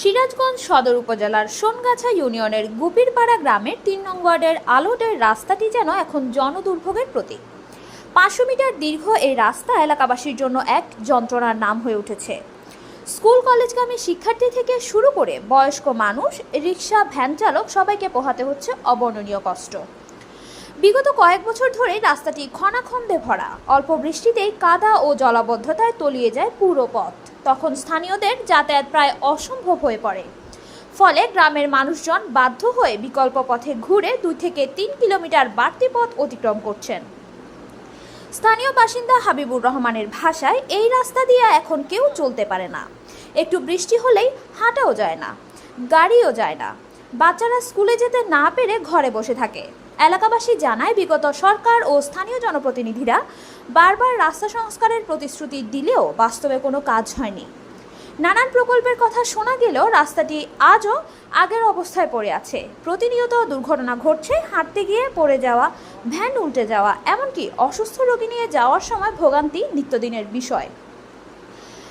সিরাজগঞ্জ সদর উপজেলার সোনগাছা ইউনিয়নের গুপিরপাড়া গ্রামের তিন নং ওয়ার্ডের আলোটের রাস্তাটি যেন এখন জনদুর্ভোগের প্রতীক। পাঁচশো মিটার দীর্ঘ এই রাস্তা এলাকাবাসীর জন্য এক যন্ত্রণার নাম হয়ে উঠেছে। স্কুল কলেজগামী শিক্ষার্থী থেকে শুরু করে বয়স্ক মানুষ, রিক্সা, ভ্যান চালক সবাইকে পোহাতে হচ্ছে অবর্ণনীয় কষ্ট। বিগত কয়েক বছর ধরে রাস্তাটি ক্ষণাখণ্ডে ভরা। অল্প বৃষ্টিতেই কাদা ও জলাবদ্ধতায় তলিয়ে যায় পুরো পথ। তখন স্থানীয়দের যাতায়াত প্রায় অসম্ভব হয়ে পড়ে। ফলে গ্রামের মানুষজন বাধ্য হয়ে বিকল্প পথে ঘুরে দুই থেকে তিন কিলোমিটার বাড়তি পথ অতিক্রম করছেন। স্থানীয় বাসিন্দা হাবিবুর রহমানের ভাষায় এই রাস্তা দিয়ে এখন কেউ চলতে পারে না। একটু বৃষ্টি হলেই হাঁটাও যায় না, গাড়িও যায় না। বাচ্চারা স্কুলে যেতে না পেরে ঘরে বসে থাকে। এলাকাবাসী জানায়, বিগত সরকার ও স্থানীয় জনপ্রতিনিধিরা বারবার রাস্তা সংস্কারের প্রতিশ্রুতি দিলেও বাস্তবে কোনো কাজ হয়নি। নানান প্রকল্পের কথা শোনা গেলেও রাস্তাটি আজও আগের অবস্থায় পড়ে আছে। প্রতিনিয়ত দুর্ঘটনা ঘটছে, হাঁটতে গিয়ে পড়ে যাওয়া, ভ্যান উল্টে যাওয়া, এমনকি অসুস্থ রোগী নিয়ে যাওয়ার সময় ভোগান্তি নিত্যদিনের বিষয়।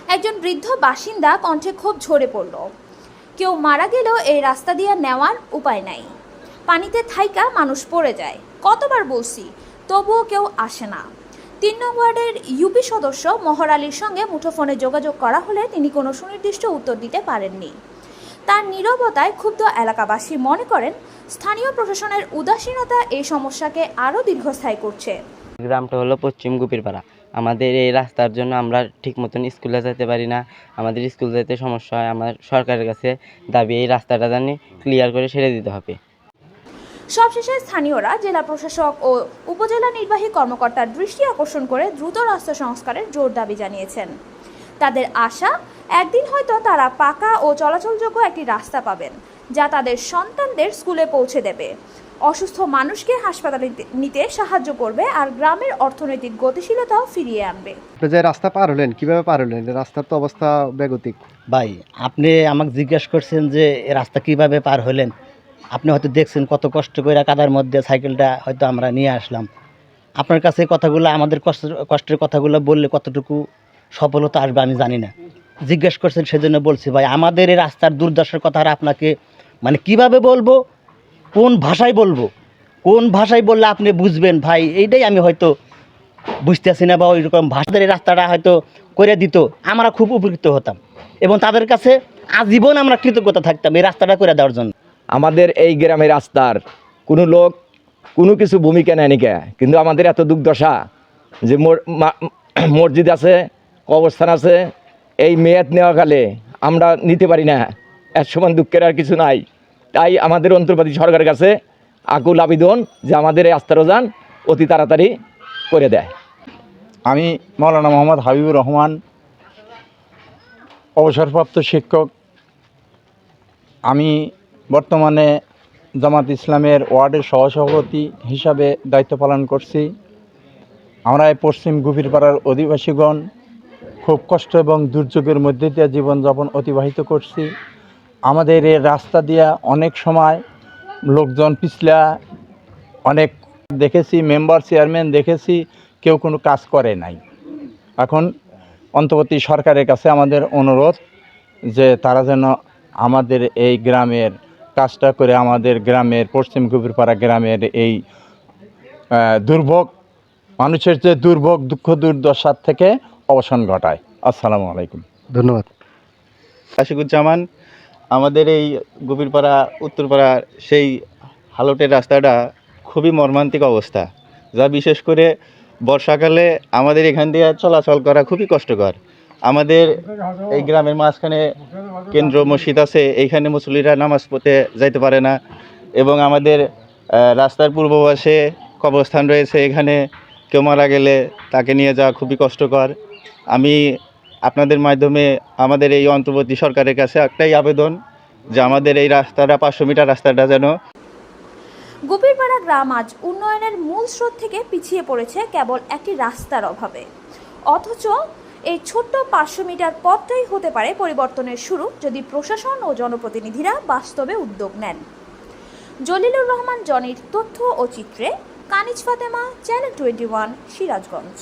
একজন বৃদ্ধ বাসিন্দা কণ্ঠে খুব ঝরে পড়ল। কেউ মারা গেলেও এই রাস্তা দিয়ে নেওয়ার উপায় নাই। পানিতে থাইকা মানুষ পড়ে যায়। কতবার বলছি, তবুও কেউ আসে না। তিন নং ওয়ার্ডের ইউপি সদস্য মহর আলীর সঙ্গে মুঠোফোনে যোগাযোগ করা হলে তিনি কোনো সুনির্দিষ্ট উত্তর দিতে পারেননি। তার নীরবতায় ক্ষুব্ধ এলাকাবাসী মনে করেন, স্থানীয় প্রশাসনের উদাসীনতা এই সমস্যাকে আরও দীর্ঘস্থায়ী করছে। গ্রামটা হলো পশ্চিম গুপিরপাড়া। আমাদের এই রাস্তার জন্য আমরা ঠিক মতন স্কুলে যেতে পারি না। আমাদের স্কুল যেতে সমস্যা হয়। আমার সরকারের কাছে দাবি, এই রাস্তাটা জানি ক্লিয়ার করে সেরে দিতে হবে। সবশেষে স্থানীয়রা জেলা প্রশাসক ও উপজেলা নির্বাহী কর্মকর্তার দৃষ্টি আকর্ষণ করে দ্রুত রাস্তা সংস্কারের জোর দাবি জানিয়েছেন। তাদের আশা একদিন হয়তো তারা পাকা ও চলাচলযোগ্য একটি রাস্তা পাবেন যা তাদের সন্তানদের স্কুলে পৌঁছে দেবে। অসুস্থ মানুষকে হাসপাতালে নিতে সাহায্য করবে আর গ্রামের অর্থনৈতিক গতিশীলতাও ফিরিয়ে আনবে। আপনি যে রাস্তা পার হলেন কীভাবে পার হলেন? রাস্তার তো অবস্থা বেগতিক। ভাই আপনি আমাকে জিজ্ঞেস করছেন যে এ রাস্তা কীভাবে পার হলেন? আপনি হয়তো দেখছেন কত কষ্ট করে কাদার মধ্যে সাইকেলটা হয়তো আমরা নিয়ে আসলাম। আপনার কাছে কথাগুলো, আমাদের কষ্ট, কষ্টের কথাগুলো বললে কতটুকু সফলতা আসবে আমি জানি না। জিজ্ঞেস করছেন, সেজন্য বলছি ভাই, আমাদের এই রাস্তার দুর্দশার কথা আর আপনাকে মানে কীভাবে বলব? কোন ভাষায় বলব? কোন ভাষায় বললে আপনি বুঝবেন ভাই? এইটাই আমি হয়তো বুঝতেছি না বা ওই রকম ভাষাদের এই রাস্তাটা হয়তো করে দিত। আমরা খুব উপকৃত হতাম এবং তাদের কাছে আজীবন আমরা কৃতজ্ঞতা থাকতাম এই রাস্তাটা করে দেওয়ার জন্য। আমাদের এই গ্রামের রাস্তার কোনো লোক কোনো কিছু ভূমিকা নেয়নি কে কিন্তু আমাদের এত দুর্দশা যে মসজিদ আছে, কবরস্থান আছে, এই মেয়াদ নেওয়াকালে আমরা নিতে পারি না। এর সমান দুঃখের আর কিছু নাই। তাই আমাদের অন্তর্বর্তী সরকারের কাছে আকুল আবেদন যে আমাদের এই আস্থার যান অতি তাড়াতাড়ি করে দেয়। আমি মৌলানা মোহাম্মদ হাবিবুর রহমান, অবসরপ্রাপ্ত শিক্ষক। আমি বর্তমানে জামাত ইসলামের ওয়ার্ডের সহসভাপতি হিসাবে দায়িত্ব পালন করছি। আমরা এই পশ্চিম গুপিরপাড়ার অধিবাসীগণ খুব কষ্ট এবং দুর্যোগের মধ্যে দিয়ে জীবনযাপন অতিবাহিত করছি। আমাদের এই রাস্তা দিয়া অনেক সময় লোকজন পিছলা, অনেক দেখেছি, মেম্বার, চেয়ারম্যান দেখেছি, কেউ কোনো কাজ করে নাই। এখন অন্তর্বর্তী সরকারের কাছে আমাদের অনুরোধ যে তারা যেন আমাদের এই গ্রামের কাজটা করে আমাদের গ্রামের পশ্চিম গভীরপাড়া গ্রামের এই দুর্ভোগ মানুষের যে দুর্ভোগ দুঃখ দুর্দশার থেকে অবসান ঘটায়। আসসালামু আলাইকুম। ধন্যবাদ। আশিকুজ্জামান আমাদের এই গভীরপাড়া উত্তরপাড়ার সেই হালটের রাস্তাটা খুবই মর্মান্তিক অবস্থা। যা বিশেষ করে বর্ষাকালে আমাদের এখান দিয়ে চলাচল করা খুবই কষ্টকর। আমাদের এই গ্রামের মাঝখানে কেন্দ্র মসজিদ আছে, এইখানে মুসল্লিরা নামাজ পড়তে যাইতে পারে না। এবং আমাদের রাস্তার পূর্ব পাশে কবরস্থান রয়েছে, এখানে কেউ মারা গেলে তাকে নিয়ে যাওয়া খুবই কষ্টকর। আমি আপনাদের মাধ্যমে আমাদের এই অন্তর্বর্তী সরকারের কাছে একটাই আবেদন যে আমাদের এই রাস্তাটা, পাঁচশো মিটার রাস্তাটা যেন গুপিরপাড়া গ্রাম আজ উন্নয়নের মূল স্রোত থেকে পিছিয়ে পড়েছে কেবল একটি রাস্তার অভাবে। অথচ এই ছোট্ট পাঁচশো মিটার পথটাই হতে পারে পরিবর্তনের শুরু যদি প্রশাসন ও জনপ্রতিনিধিরা বাস্তবে উদ্যোগ নেন। জলিলুর রহমান, জনির তথ্য ও চিত্রে, Kaniz Fatema, channel twenty one, Sirajganj.